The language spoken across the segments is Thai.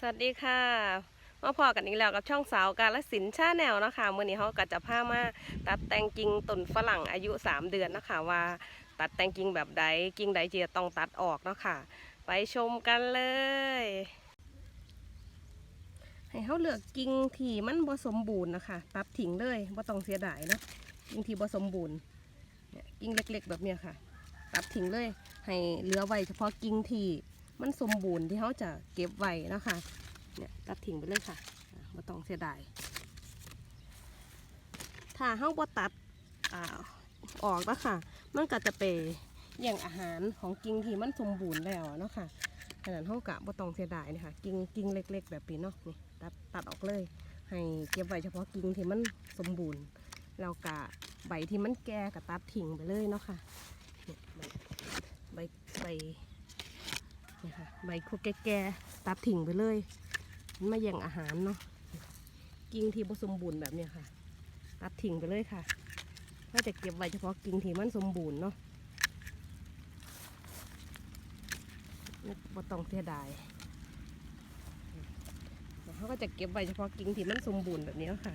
สวัสดีค่ะมาพอกันอีกแล้วกับช่องสาวกาลสินชาแนลนะคะมื่อนี้เขาก็จะพามาตัดแต่งกิ่งต้นฝรั่งอายุ 3 เดือนนะคะว่า ตัดแต่งกิ่งแบบใดกิ่งใดจะต้องตัดออกนะคะไปชมกันเลย ให้เขาเลือกกิ่งที่มันบ่สมบูรณ์นะคะ ตัดทิ้งเลยบ่ต้องเสียดายนะกิ่งที่บ่สมบูรณ์เนี่ยกิ่งเล็ก ๆ แบบเนี้ยค่ะ ตัดทิ้งเลย ให้เหลือไว้เฉพาะกิ่งที่ มันสมบูรณ์ที่เขาจะเก็บไว้นะคะเนี่ยตัดทิ้งไปเลยค่ะอ่าบ่ต้องเสียดายถ้าเฮาบ่ตัดอออกแล้วค่ะ มันก็จะไปแย่งอาหารของกิ่งที่มันสมบูรณ์แล้วเนาะค่ะฉะนั้นเฮากะบ่ต้องเสียดายนี่ค่ะกิ่งกิ่งเล็ก ๆ แบบนี้เนาะนี่ตัดตัดออกเลย ให้เก็บไว้เฉพาะกิ่งที่มันสมบูรณ์แล้วกะใบที่มันแก่ก็ตัดทิ้งไปเลยเนาะค่ะเนี่ยใบใบ นี่ค่ะใบคุกแก่ๆตัดทิ้งไปเลยมันมาแย่งอาหารเนาะกิ่งที่ผสมบูรณ์แบบนี้ค่ะ ตัดทิ้งไปเลยค่ะก็จะเก็บไว้เฉพาะกิ่งที่มันสมบูรณ์เนาะบ่ต้องเสียดายเขาก็จะเก็บไว้เฉพาะกิ่งที่มันสมบูรณ์แบบนี้ค่ะ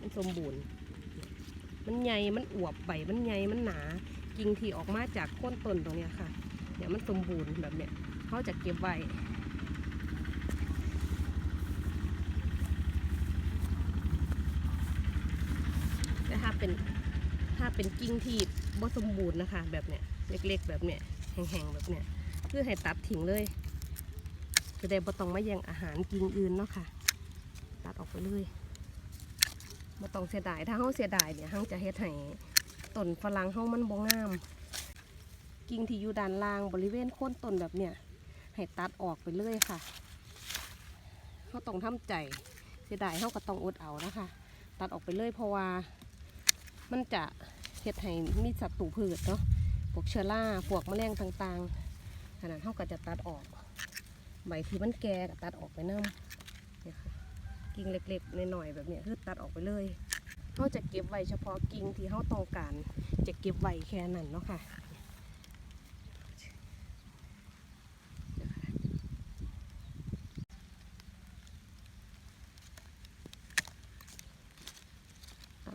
มันสมบูรณ์ มันใหญ่ มันอวบใบ มันใหญ่ มันหนา กิ่งที่ออกมาจากโค่นต้นตรงนี้ค่ะ มันสมบูรณ์แบบเนี้ยเขาจะเก็บไว้แต่ถ้าเป็นถ้าเป็นกิ่งที่บ่สมบูรณ์นะคะ แบบเนี้ยเล็ก ๆ แบบเนี้ยแห้งๆแบบเนี้ยคือให้ตัดทิ้งเลยจะได้บ่ต้องมาแย่งอาหารกิ่งอื่นเนาะค่ะ ตัดออกไปเลยบ่ต้องเสียดายถ้าเฮาเสียดายเนี่ยเฮาจะเฮ็ดให้ต้นฝรั่งเฮามันบ่งาม กิ่งที่อยู่ด้านล่างบริเวณโคนต้นแบบเนี้ยให้ตัดออกไปเลยค่ะเฮาต้องทำใจเสียดายเฮาก็ต้องอดเอานะคะ ตัดออกไปเลยเพราะว่ามันจะเฮ็ดให้มีศัตรูพืชเนาะพวกเชื้อราพวกแมลงต่างๆขนาดเท่าก็จะตัดออกใบที่มันแก่ก็ตัดออกไปน้ำเนี่ยค่ะกิ่งเล็กๆหน่อยๆแบบเนี้ยคือตัดออกไปเลยเขาจะเก็บไว้เฉพาะกิ่งที่เขาต้องการ จะเก็บไว้แค่นั้นเนาะค่ะ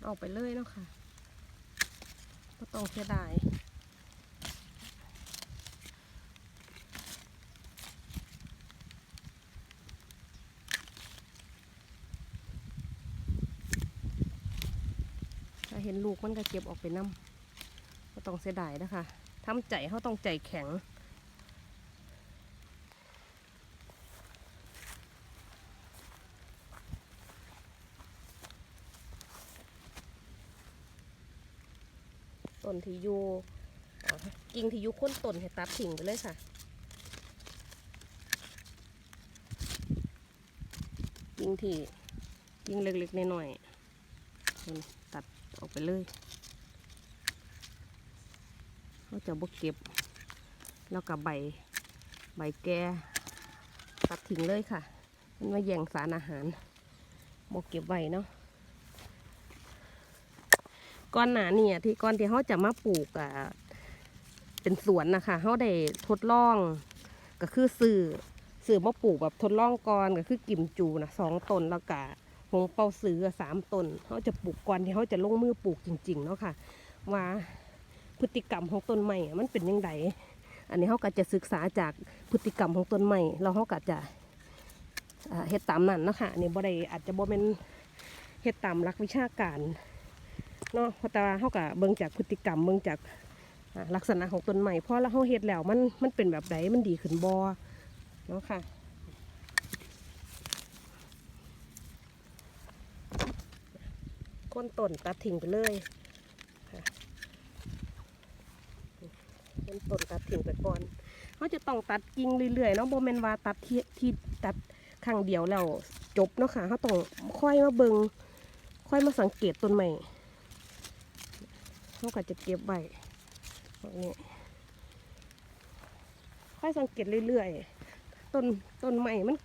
ออกไปเลยเนาะค่ะก็ต้องเสียดายถ้าเห็นลูกมันก็เก็บออกไปน้ำก็ต้องเสียดายนะคะทำใจเขาต้องใจแข็ง ต้นที่อยู่กิ่งที่อยู่ค้นต้นให้ตัดทิ้งไปเลยค่ะกิ่งที่กิ่งเล็กๆน้อยๆตัดออกไปเลยเขาจะบกเก็บ แล้วกับใบใบแก่ตัดทิ้งเลยค่ะ มันมาแย่งสารอาหารบกเก็บไว้เนาะ ก้อนหนาเนี่ยที่ก้อนที่เขาจะมาปลูกอะเป็นสวนนะคะเขาได้ทดลองก็คือสื่อสื่อมาปลูกแบบทดลองก่อนก็คือกิมจูนะสองต้นแล้วก็หงเปาสือสามต้นเขาจะปลูกก่อนที่เขาจะลงมือปลูกจริง ๆเนาะค่ะ ว่าพฤติกรรมของต้นไม้มันเป็นยังไงอันนี้เขาก็จะศึกษาจากพฤติกรรมของต้นไม้แล้วเขาก็จะเฮ็ดตามนั้นนะคะอันนี้บ่ได้อาจจะบ่เป็นเฮ็ดตามหลักวิชาการ เนาะเพราะแต่ว่าเขาก็เบิ่งจากพฤติกรรมเบิ่งจากลักษณะของต้นไม้เพราะแล้วเขาเฮ็ดแล้วมันมันเป็นแบบใดมันดีขึ้นบ่เนาะค่ะก้นต้นตัดทิ้งไปเลยค่ะก้นต้นตัดทิ้งไปก่อนเขาจะต้องตัดกิ่งเรื่อยๆเนาะโบ่แม่นว่าตัดที่ที่ตัดครั้งเดียวแล้วจบเนาะค่ะเขาต้องค่อยมาเบิ่งค่อยมาสังเกตต้นไม้ เขาก็จะเก็บใบแบบนี้ค่อยสังเกตเรื่อยๆต้นต้นใหม่มัน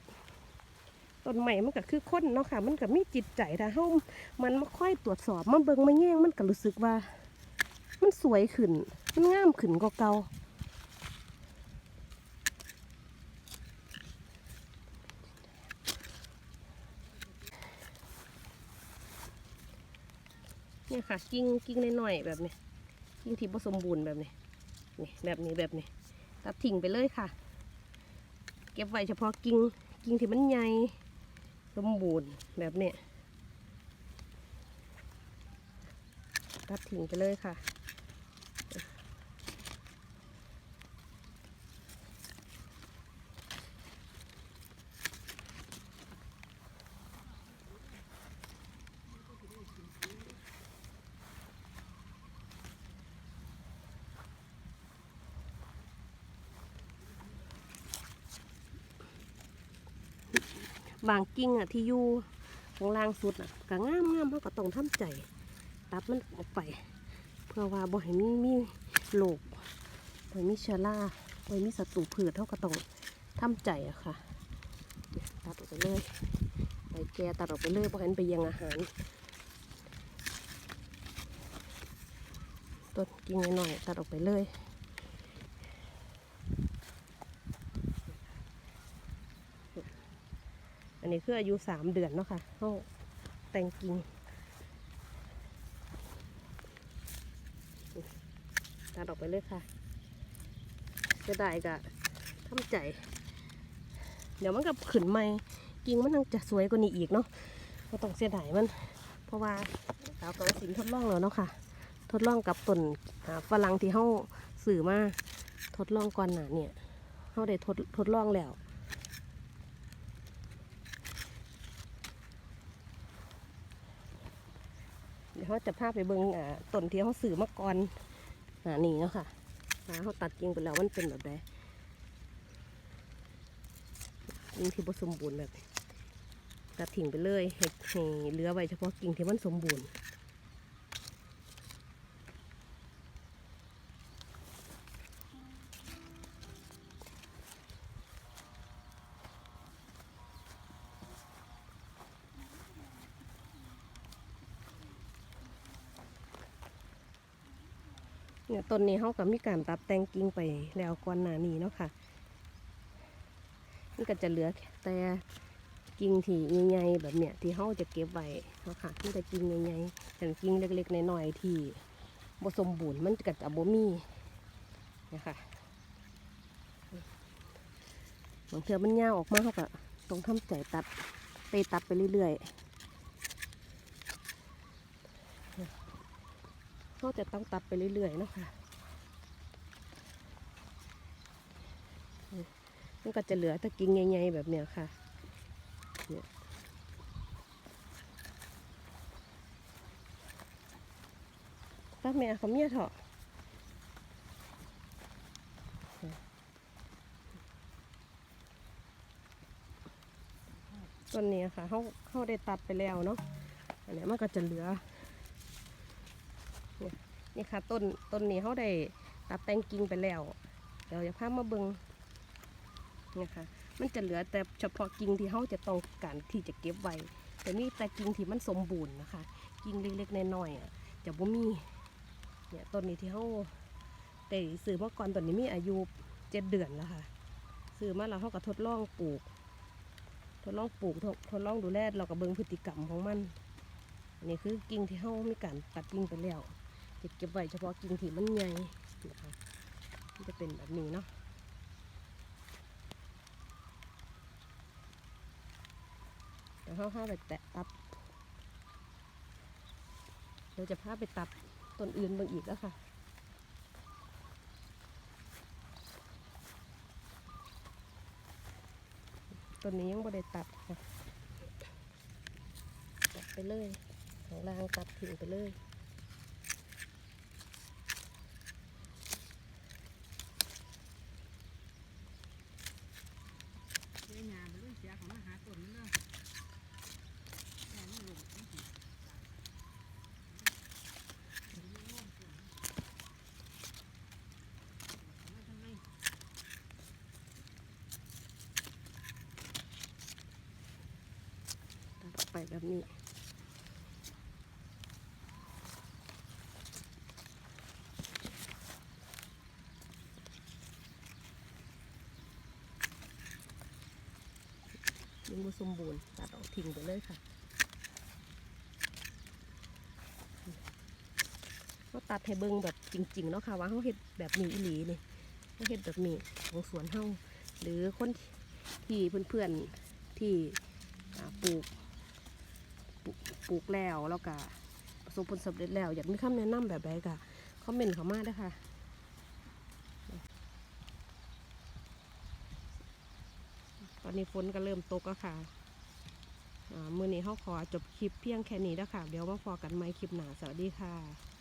ต้นใหม่มันก็คือคนเนาะค่ะ มันก็มีจิตใจถ้าเฮามันมาค่อยตรวจสอบมาเบิ่งมาแย่งมันก็รู้สึกว่า มันสวยขึ้นมันงามขึ้นกว่าเก่า เนี่ยค่ะ กิ้งกิ้งน้อยๆแบบนี้กิ้งที่ผสมบูรณ์แบบนี้นี่แบบนี้แบบนี้ตัดทิ้งไปเลยค่ะ เก็บไว้เฉพาะกิ้งกิ้งที่มันใหญ่สมบูรณ์แบบนี้ตัดทิ้งไปเลยค่ะ บางกิ่งอะที่อยู่ข้างล่างสุดอะก็งามงามเขาก็ต้องทำใจ ตัดมันออกไป เพื่อว่าบ่ให้มีมีโรคบ่ให้มีเชื้อราบ่ให้มีศัตรูพืชเขาก็ต้องทำใจอะค่ะ ตัดออกไปเลยใบแก่ตัดออกไปเลยบ่ให้มันไปยังอาหารต้นกิ่งหน่อยตัดออกไปเลย นนี้คืออายุสามเดือนเนาะค่ะเขาแตงกิ่งตัดออกไปเลยค่ะจะได้กะทำใจ เดี๋ยวมันกับขืนใหม่กิ่งมันยังจะสวยกว่านี้อีกเนาะก็ต้องเสียดายมัน เพราะว่าสาวกาลสินทดลองแล้วเนาะค่ะ ทดลองกับต้นฝรั่งที่เขาสื่อมาทดลองก่อนหนาเนี่ยเขาได้ทดทดลองแล้ว เขาจะพาไปเบิงอ่าต้นที่เขาสื่อมาก่อนอ่านี่เนาะค่ะอ่าเขาตัดจริงไปแล้วมันเป็นแบบใดกิ่งที่ผสมบูรณ์แบบตัดทิ้งไปเลยให้เหลือไว้เฉพาะกิ่งที่มันสมบูรณ์ เนี่ยต้นนี้เขาก็มีการตัดแต่งกิ่งไปแล้วก่อนหน้านี้เนาะค่ะมันก็จะเหลือแต่กิ่งที่ใหญ่ๆแบบเนี้ยที่เขาจะเก็บไว้เนาะค่ะมันจะกิ่งใหญ่ๆแต่กิ่งเล็กๆน้อยๆที่บสมบูรณ์มันก็จะบ่มีนะคะบางเทื่อมันยาวออกมาเขาก็ต้องทำใจตัดไปตัดไปเรื่อยๆ เขาจะต้องตัดไปเรื่อยๆเนาะค่ะมันก็จะเหลือแตะกิ่งใหญ่ๆแบบเนี้ยค่ะเนี่ยตัดแม่เขาเมียเถอะต้นนี้ค่ะเขาเขาได้ตัดไปแล้วเนาะอันนี้มันก็จะเหลือ นี่ค่ะต้นต้นนี้เขาได้ตัดแต่งกิ่งไปแล้ว เดี๋ยวจะพามาเบิงนี่ค่ะ มันจะเหลือแต่เฉพาะกิ่งที่เขาจะต้องการที่จะเก็บไว้แต่นี่แต่กิ่งที่มันสมบูรณ์นะคะ กิ่งเล็กๆน้อยๆอะจะบ่มีเนี่ยต้นนี้ที่เขาแต่ซื้อมาก่อนต้นนี้มีอายุเจ็ดเดือนแล้วค่ะซื้อมาแล้วเขาก็ทดลองปลูก ทดลองปลูกทดทดลองดูแลเราก็เบิงพฤติกรรมของมันอันนี้คือกิ่งที่เขามีการตัดกิ่งไปแล้ว จะเก็บไว้เฉพาะกิ่งที่มันใหญ่นะคะมันจะเป็นแบบนี้เนาะเดี๋ยวเขาพาไปแตะตับเดี๋ยวจะพาไปตับต้นอื่นบางอีกแล้วค่ะต้นนี้ยังไม่ได้ตัดค่ะ ตัดไปเลยข้างล่างตัดทิ้งไปเลย เสียหยาไปเลยเสียของมาหาต้นมันเลยแม่นี่ลงมันสิมาทำไม ตัด ไปแบบนี้ ยังบ่สมบูรณ์ตัดออกทิ้งไปเลยค่ะตัดให้เบิ่งแบบจริงๆเนาะค่ะว่าเขาเฮ็ดแบบนี้อีหลีนี่เขาเฮ็ดแบบนี้ของสวนเฮาหรือคนที่เพื่อนๆที่อ่ปลูก ปลูกแล้วแล้วก็ประสบผลสำเร็จแล้ว อยากมีคำแนะนำแบบใดก็คอมเมนต์เข้ามาเด้ค่ะตอนนี้ฝนก็เริ่มตกแล้วค่ะมือนี้เขาขอจบคลิปเพียงแค่นี้แล้วค่ะ เดี๋ยวมาพอกันใหม่คลิปหน้าสวัสดีค่ะ